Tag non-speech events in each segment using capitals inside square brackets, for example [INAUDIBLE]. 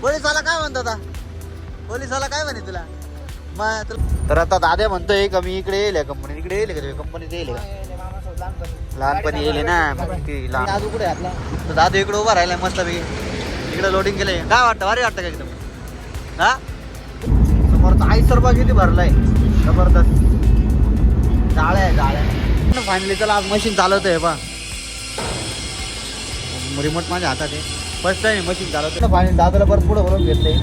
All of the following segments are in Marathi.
पोलिसाला काय म्हणतो आता? पोलिसाला काय म्हणे तुला? मग तुला- तर आता दादा म्हणतोय का मी इकडे येईल कंपनी इकडे येईल का कंपनीत येईल का? लहानपणी येईल ना मग ती लहान दादू कुठे आहे आपला? तर दादू इकडे उभा राहिलाय मस्त पैकी इकडे लोडिंग केलंय. काय वाटतं? भारी वाटतं का एकदम? हा? समोरचा आईसर बघ किती भरलाय? जबरदस्त. जाळ्या आहे जाळ्या फायनली चला आज मशीन चालवतोय बा. रिमोट माझ्या हातात आहे. फर्स्ट टाइम मशीन चालवतोय. फायनली दादाला परत पुढे भरून घेतलंय.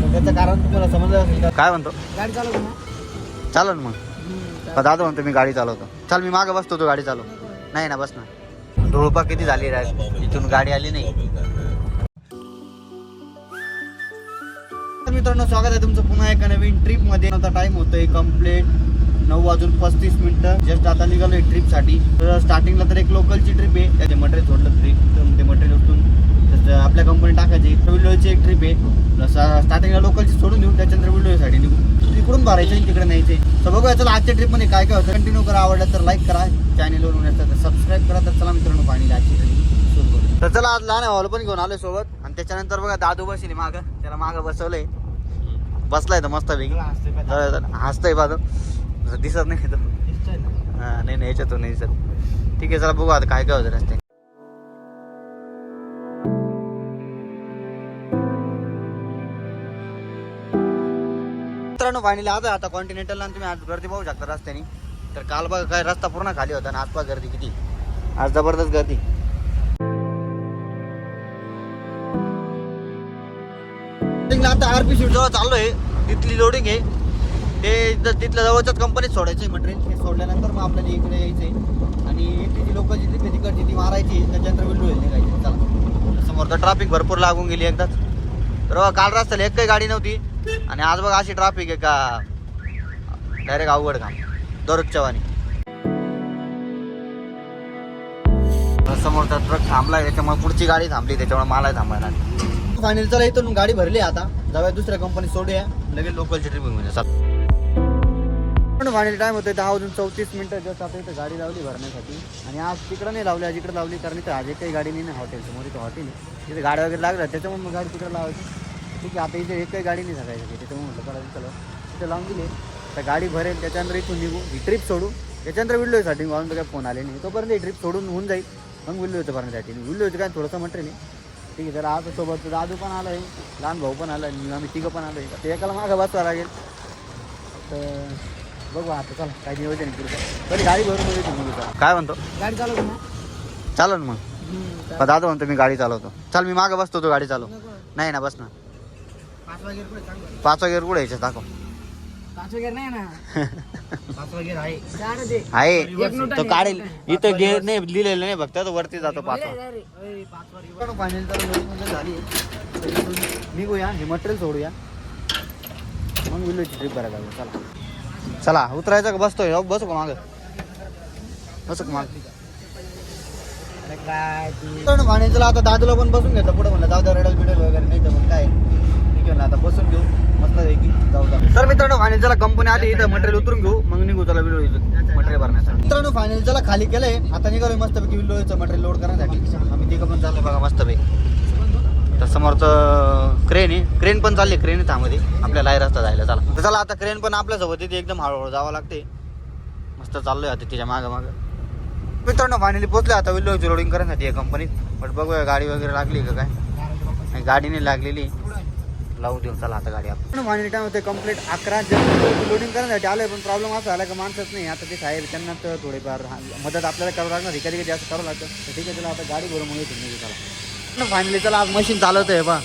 तर त्याचं कारण तुम्हाला समजलं असेल का? काय म्हणतो? गाडी चालवतो ना? चालेल मग. दादा म्हणतो मी गाडी चालवतो. चल मी मागे बसतो तू गाडी चालव. नाही ना बस ना धुळपा किती झाली रे इथून गाडी आली नाही. तर मित्रांनो स्वागत आहे तुमचं पुन्हा एका नवीन ट्रिपमध्ये आता टाइम होतोय कंप्लीट नऊ वाजून पस्तीस मिनिटं. जस्ट आता निघालोय ट्रिपसाठी. तर स्टार्टिंगला तर एक लोकलची ट्रिप आहे. त्याचे मटेरियल सोडलं ट्रिप ते मटेरियल उठून आपल्या कंपनी टाकायची. विल्लोची एक ट्रिप आहे. स्टार्टिंगला लोकलची सोडून देऊ त्याच्यानंतर विल्लोसाठी निघू इकडून भरायचं तिकडे न्यायचे तर बघूया चला आजच्या ट्रिपमध्ये काय काय होतं. कंटिन्यू करा आवडलं तर लाईक करा. चॅनलवर होण्याचं तर सबस्क्राईब करा. तर चला मित्रांनो पाणी आजची ट्रिप सुरू करू तर चला आज लहान भावाला पण घेऊन आलोय सोबत. आणि त्याच्यानंतर बघा दादू बसली मागं. त्याला मागं बसवलंय. बसलाय तर मस्त पैकी. हसतंय बाजू दिसत नाही तो? हा, नाही नाही याच्यातून नाही दिसत. ठीक आहे चला बघू आता काय काय होतं रस्ते मित्रांनो फायनली आता आता कॉन्टिनेंटलला तुम्ही आज गर्दी पाहू शकता रस्त्याने. तर काल बघा काय रस्ता पूर्ण खाली होता आणि आजपास गर्दी किती? आज जबरदस्त गर्दी. आता आरपी सीट जवळ आहे तिथली लोडिंग आहे. ते तिथल्या जवळच्याच कंपनीत सोडायचंय मग ट्रेन सोडल्यानंतर मग आपल्याला इकडे यायचंय. आणि तिची लोक जिथे तिकडची ती मारायची त्याच्यानंतर विंडो येईल निघायची चला. समोर तर ट्रॅफिक भरपूर लागून गेली एकदाच. तर काल रस्त्याला एक काही गाडी नव्हती. आणि आज बघा अशी ट्रॅफिक आहे का? डायरेक्ट अवघड काम. दररोजच्या वाणी समोरचा ट्रक थांबलाय त्याच्यामुळे पुढची गाडी थांबली त्याच्यामुळे मला थांबायला फायनल चला इथून गाडी भरली आता. जाऊया दुसऱ्या कंपनी सोडूया. लगेच लोकलची ट्रिप म्हणजे पण फायनल टाइम होते दहा वाजून चौतीस मिनिटं. जस्ट आता इथं गाडी लावली भरण्यासाठी. आणि आज तिकडं नाही लावली आज इकडे लावली कारण इथं आज एक काही गाडी नाही ना हॉटेल समोर इथं हॉटेल तिथे गाड्या वगैरे लागल्या त्याच्यामुळे मग गाडी तिकडे लावायची. ठीक आहे आता इथे एक काही गाडी नाही सकाळची त्याच्यामुळे म्हटलं चला चला. तिथे लावून दिली. तर गाडी भरेल त्याच्यानंतर इथून निघू. ही ट्रिप सोडू. त्याच्यानंतर विल्लोसाठी वाहून तर काय फोन आले नाही. तोपर्यंत ही ट्रिप सोडून होऊन जाईल. मग विल्लोचं भरण्यासाठी. विल्लोचं काय थोडंसं मटेरियल आहे ठीक आहे तर आज सोबत दादू पण आलं आहे लहान भाऊ पण आला आहे आम्ही तिघं पण आलो आहे ते एकाला मागं बसवा लागेल. तर बघू आता चला काय नियोजन पुढचं. तरी गाडी भरून येते मुलीचा काय म्हणतो? गाडी चालवतो ना चालेल. मग दादा म्हणतो मी गाडी चालवतो. चाल मी मागं बसतो तू गाडी चालव. नाही ना बस ना पाच वगैरे पुढे सांग कुठे यायचं दाखव. पाच वगैरे नाही ना. [LAUGHS] पाच वगैरे आहे. गाडी दे. आहे. एक नोट तो आहे, काढेल. इथं गेअर नाही लिहिलेलं नाही फक्त तो वरती जातो पाच अरे, अरे, अरे, पाच वगैरे. फायनल तर loading वगैरे झाली निघूया हे मटेरियल सोडूया. मग विलोची ट्रिप करायला लागू चला. चला उतरायचं का? बसतोय. हो, बसू का मागं? बसू का मागं? अरे काय ती? आता दादूला पण बसून घेतो पुढे म्हणलं जाऊ द्या रेडल बिडल वगैरे नाही तर मग काय ठीक आहे ना आता बसून घेऊ मस्त पैकी जाऊ द्या तर मित्रांनो फायनल चला कंपनी आली इथं मटेरियल उतरून घेऊ मग निघू चला विलो मटेरियल भरण्यासाठी. मित्रांनो फायनल चला खाली केलंय. आता निघालोय मस्त पैकी विलोचं मटेरियल लोड करण्यासाठी. आम्ही तिघं पण चाललो बघा मस्त पैकी तर समोरचं क्रेन आहे. क्रेन पण चालली क्रेन आहे त्यामध्ये. आपल्या लाय रस्ता जायला चला. तर चला आता क्रेन पण आपल्यासोबत येते. एकदम हळूहळू जावं लागते. मस्त चाललोय आता तिच्या मागं मागं. मित्रांनो फायनली पोहोचले आता विल्लोची लोडिंग करण्यासाठी या कंपनीत बट बघूया गाडी वगैरे लागली का काय? नाही गाडी नाही लागलेली. लावू देऊ चला आता गाडी आपण. फायनली टाइम होते कंप्लीट अकरा लोडिंग करण्यासाठी आलोय पण प्रॉब्लेम असा आला का माणसंच नाही. आता ते साहेब त्यांना तर थोडेफार मदत आपल्याला करावं लागणार. कधी कधी असं करावं लागतं. तर ठीक आहे चला आता गाडी भरून मग येतो चला. फायनली चला आज मशीन चालवतं आहे बा.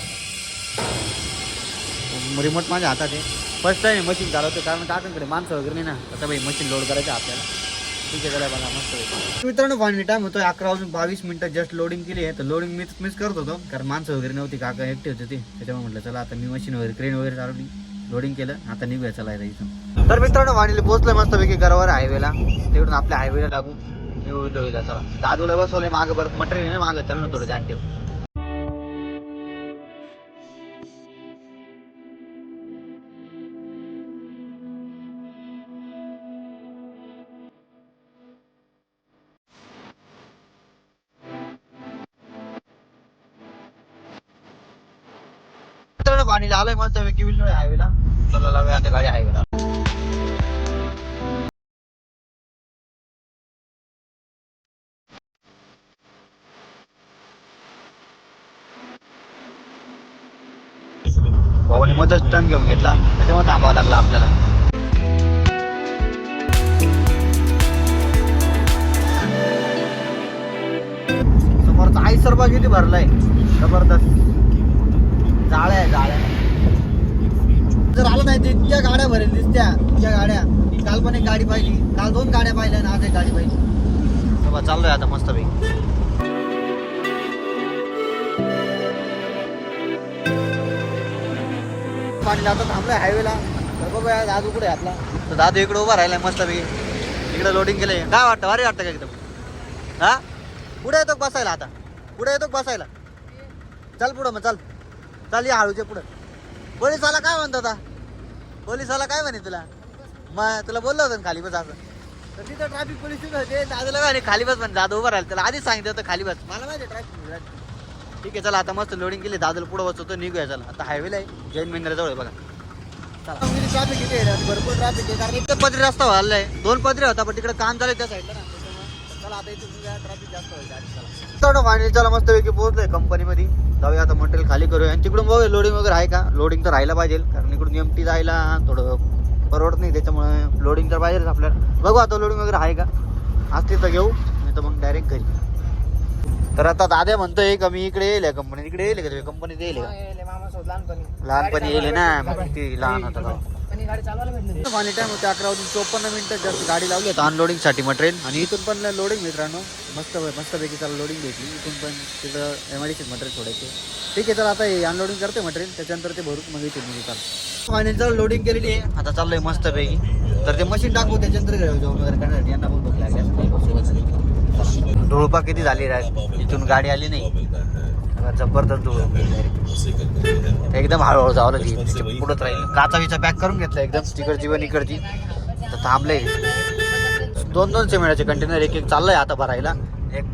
रिमोट माझ्या हातात आहे. फर्स्ट टाइम मशीन चालवतं कारण काकांकडे माणसं वगैरे नाही ना. आता भाई मशीन लोड करायचं आहे आपल्याला. ठीक आहे चला बघा मस्त मित्रांनो फायनली टाइम होतो अकरा वाजून बावीस मिनिटं जस्ट लोडिंग केली आहे. तर लोडिंग मीच मिस करत होतो कारण माणसं वगैरे नव्हती काका एकटी होते ते. त्याच्यामुळे म्हटलं चला आता मी मशीन वगैरे क्रेन वगैरे चालवली लोडिंग केलं आता निघूया चला इथं तर मित्रांनो वाणीला पोहोचलं मस्त पैकी घरावर हायवेला तेवढून आपल्या हायवेला लागून चला. दादूला बसवले मागं बरं मटेरियल मागं ना थोडं जाण ठेव. पाणी आलंय मस्त पैकी विल्लोळे हायवेला चला लावूया आता गाडी हायवेला भावाने मध्येच टर्न घेऊन घेतला. त्याच्यामुळे थांबावं लागला आपल्याला. समोरचा आई सरबा किती भरलाय? जबरदस्त. जाळ्या आहे जाळ्या जर आलं नाही तर इतक्या गाड्या भरेल दिसत्या इतक्या गाड्या. काल पण एक गाडी पाहिली. काल दोन गाड्या पाहिल्या आणि आज एक गाडी पाहिली. तेव्हा चाललोय आता मस्त पैकी पाणी लावतो थांबलोय हायवेला तर बघूया दादू कुठे आपला? तर दादू इकडे उभा राहिलाय मस्त पैकी इकडे लोडिंग केलंय. काय वाटतं? भारी वाटतं का एकदम? हा? पुढे येतो बसायला आता? पुढे येतो बसायला? चल पुढं मग चल. चल या हळूच्या पुढं. पोलिसाला काय म्हणतो आता पोलिसाला काय म्हणे तुला? मग तुला बोललं होतं ना खाली बस असं. तर तिथं ट्रॅफिक पोलीस तिथं होते दादूला म्हणे खाली बस म्हणे दादू उभं राहिलं. त्याला आधीच सांगितलं होतं खाली बस. मला माहिती ट्रॅफिक ठीक आहे चला आता मस्त लोडिंग केली. दादूला पुढं बसवतो निघूया चला. आता हायवेला आहे. जैन मंदिराजवळ आहे बघा. ट्रॅफिक किती आहे भरपूर ट्रॅफिक आहे कारण एक पदरी रस्ता व्हायलाय दोन पदरी होता पण तिकडे काम आहे त्या साईडला ना. चला आता इथून ट्रॅफिक जास्त व्हायचं फायनली चला मस्त पैकी पोहोचलोय कंपनीमध्ये जाऊया आता मटेरियल खाली करूया. आणि तिकडून बघूया लोडिंग वगैरे आहे का? लोडिंग तर राहायला पाहिजे. कारण इकडून एम टी जायला थोडं परवडत नाही. त्याच्यामुळे लोडिंग तर पाहिजेच आपल्याला. बघू आता लोडिंग वगैरे आहे का? असली तर घेऊ. नाही तर मग डायरेक्ट घरी. तर आता दाद्या म्हणतोय का मी इकडे येईल कंपनीत इकडे येईल का तुम्ही? कंपनीत येईल का? लहानपणी. येईल ना? मग किती लहान होता. पण गाडी चालवायला भेटली पाणी टाइम होते अकरा वाजून चोपन्न मिनिटं. जास्त गाडी लावली होती. अनलोडिंगसाठी ट्रेन आणि इथून पण लोडिंग मित्रांनो. मस्त मस्त पैकी त्याला लोडिंग भेटली. इथून पण तिथं एम आय डी मटेरियल सोडायचे. ठीक आहे तर आता हे अनलोडिंग करते मटेरियल त्याच्यानंतर ते भरून मग इथून निघू चालू फायनल लोडिंग केलेली आहे. आता चाललंय मस्त पैकी. तर ते मशीन टाकू त्याच्यानंतर घरी वगैरे करण्यासाठी यांना पण बघ लागली धुळपा किती झाली रा इथून गाडी आली नाही. जबरदस्त धुळ एकदम हळूहळू जावं लागेल पुढत राहील. काचा विचा पॅक करून घेतला एकदम. तिकडची पण इकडची तर थांबले. दोन दोन सिमेंटाचे कंटेनर एक एक चाललंय आता भरायला. एक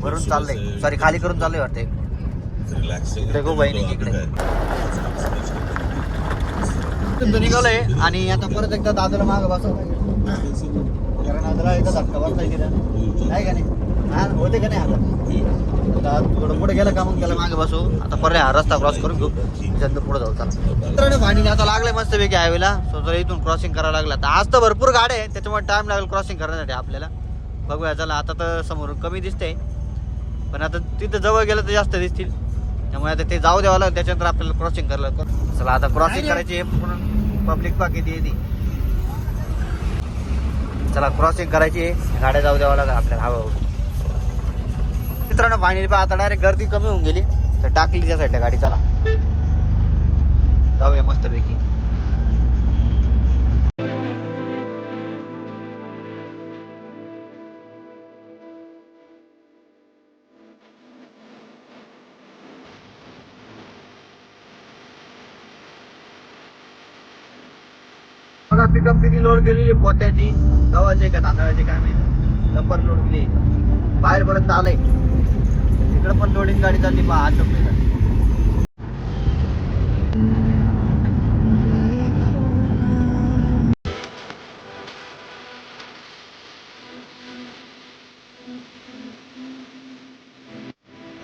भरून चाललंय. सॉरी खाली करून चाललंय वाटतं एक. इकडे गो बहिणी इकडे. निघालोय आणि आता परत एकदा दादर माग बसव कारण दादाला एकदा धक्का बसला गेला नाही का नाही? हा होते का नाही आता? आता थोडं पुढे गेलं का मग त्याला मागे बसू. आता परत हा रस्ता क्रॉस करून घेऊ. त्याच्यानंतर पुढे जाऊ चला. मित्रांनो पाणी आता लागलं मस्त पैकी हायवेला सो जर इथून क्रॉसिंग करावं लागला. तर आज तर भरपूर गाड्या आहे त्याच्यामुळे टाइम लागेल क्रॉसिंग करण्यासाठी आपल्याला. बघूया चला आता तर समोरून कमी दिसते पण आता तिथं जवळ गेलं तर जास्त दिसतील. त्यामुळे आता ते जाऊ द्यावं लागेल. त्याच्यानंतर आपल्याला क्रॉसिंग करायला लागतं. चला आता क्रॉसिंग करायची म्हणून पब्लिक पाकिट येते चला क्रॉसिंग करायची आहे. गाड्या जाऊ द्यावं लागेल. आपल्याला हवं मित्रांनो फायनली पहा आता डायरेक्ट गर्दी कमी होऊन गेली. तर टाकली त्या साईडला गाडी चला. जाऊया मस्त पैकी बघा पिकअप किती लोड केलेली पोत्याची. गव्हाचे का तांदळाचे काय माहिती. नंबर लोड केली बाहेर परत आलंय. तिकडे पण लोडिंग गाडी चालली पहा आज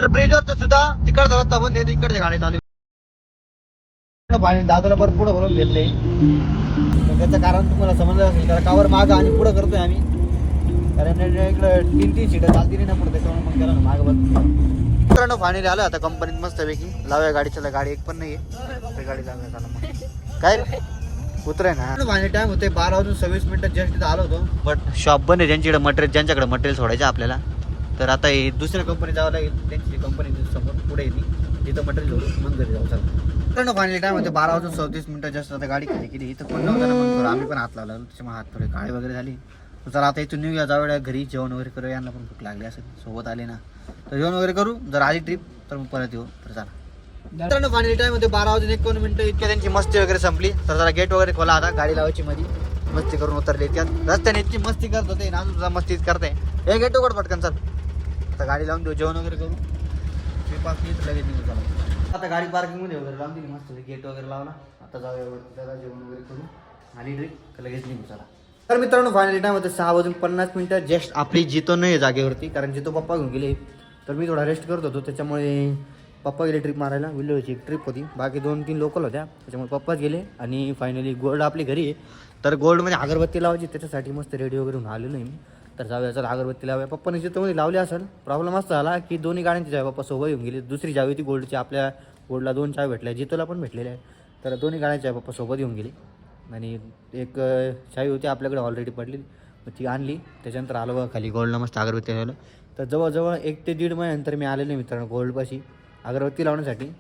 तर ब्रिजवरचं सुद्धा. तिकडचा रस्ता बंद आहे तिकडच्या गाडी चालू आहे. पाणी दादाला परत पुढे भरून घेतले. त्याचं कारण तुम्हाला समजलं असेल कारण कावर मागं आणि पुढं करतोय आम्ही. कारण इकडं तीन तीन सीटं चालती नाही ना पुढे त्याच्यामुळे मग त्याला मागं बस. मित्रांनो फायनली आलो आता कंपनीत मस्तपैकी. लावूया गाडी चला गाडी एक पण नाही आहे गाडी लावूया मग. काय उतराय ना? फायनल टाइम होते बारा वाजून सव्वीस मिनिटं. जस्ट तिथं आलो होतो. बट शॉप बंद आहे. ज्यांच्याकडे मटेरियल ज्यांच्याकडे मटेरियल सोडायचं आपल्याला. तर आता हे दुसऱ्या कंपनी जावं लागेल. त्यांची कंपनी समोर. पुढे येते तिथं मटेरियल सोडून मग घरी जाऊ. चला. मित्रांनो फायनली टाइम होते बारा वाजून चौतीस मिनिटं. जस्ट आता गाडी खाली केली. इथं पण नव्हतं आम्ही पण हात लावला. त्याच्यामुळे हात थोडे काळे वगैरे झाली. चला आता इथून निघूया. जाऊया घरी. जेवण वगैरे करूया. यांना पण भूक लागली असेल. सोबत आले ना. तर जेवण वगैरे करू. जर आली ट्रिप तर मग परत येऊ. तर चला. मित्रांनो फायनली टाइम होते बारा वाजून एकोण मिनिटं इतक्या त्यांची मस्ती वगैरे संपली. तर जरा गेट वगैरे खोला आता. गाडी लावायची मध्ये मस्ती करून उतरली त्यात रस्त्याने इतकी मस्ती करत होते ना. अजून सुद्धा मस्तीच करते. हे गेट उघड पटकन चल. आता गाडी लावून देऊ. जेवण वगैरे करू. लगेच निघून चला आता गाडी पार्किंगमध्ये वगैरे लावून दिली. मस्त. गेट वगैरे लावला. आता जाऊया त्याला जेवण वगैरे करू. आणि ट्रिप लगेच निघू. चला. तर मित्रांनो फायनली टाइम होतं सहा वाजून पन्नास मिनिटं. जस्ट आपली जितो नाही आहे जागेवरती कारण जितो पप्पा घेऊन गेले. तर मी थोडा रेस्ट करत होतो त्याच्यामुळे पप्पा गेले ट्रिप मारायला. विल्लोची एक ट्रिप होती. बाकी दोन तीन लोकल होत्या. त्याच्यामुळे पप्पाच गेले. आणि फायनली गोल्ड आपली घरी आहे. तर गोल्डमध्ये म्हणजे अगरबत्ती लावायची त्याच्यासाठी मस्त रेडी वगैरे होऊन आलेलो आहे मी. तर जाऊया चला अगरबत्ती लावूया. पप्पाने जिथं लावली असेल प्रॉब्लेम असा झाला की दोन्ही गाड्यांची जावे. पप्पा सोबत येऊन गेली. दुसरी जावी होती गोल्डची. आपल्या गोल्डला दोन चाय भेटल्या. जितोला पण भेटलेल्या आहे तर दोन्ही गाड्यांची आहे पप्पा सोबत येऊन गेली. आणि एक शाही होती आपल्याकडे ऑलरेडी पडली मग ती आणली. त्याच्यानंतर आलो बघा खाली गोल्डला मस्त अगरबत्ती लावलं तर जवळजवळ एक ते दीड महिन्यानंतर मी आलेलो मित्रांनो गोल्डपाशी अगरबत्ती लावण्यासाठी.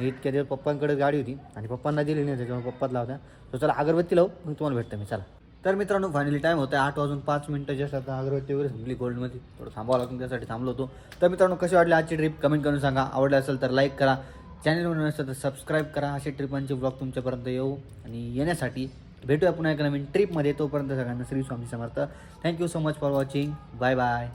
इतक्या दिवस पप्पांकडे गाडी होती आणि पप्पांना दिली नाही त्याच्यामुळे पप्पात लावता तर चला अगरबत्ती लावू मग तुम्हाला भेटतं मी. चला. तर मित्रांनो फायनली टाईम होता आठ वाजून पाच मिनटं जस्ट आता अगरबत्ती वगैरे संपली गोल्डमध्ये. थोडं थांबावं लागून त्यासाठी थांबलो होतो. तर मित्रांनो कशी वाटली आजची ट्रिप कमेंट करून सांगा. आवडली असेल तर लाईक करा. चॅनलवर नसेल तर सबस्क्राईब करा. असे ट्रिपांचे ब्लॉग तुमच्यापर्यंत येऊ आणि येण्यासाठी भेटूया पुन्हा एका नवीन ट्रिपमध्ये तोपर्यंत सगळ्यांना Shri Swami Samarth. Thank you so much for watching bye bye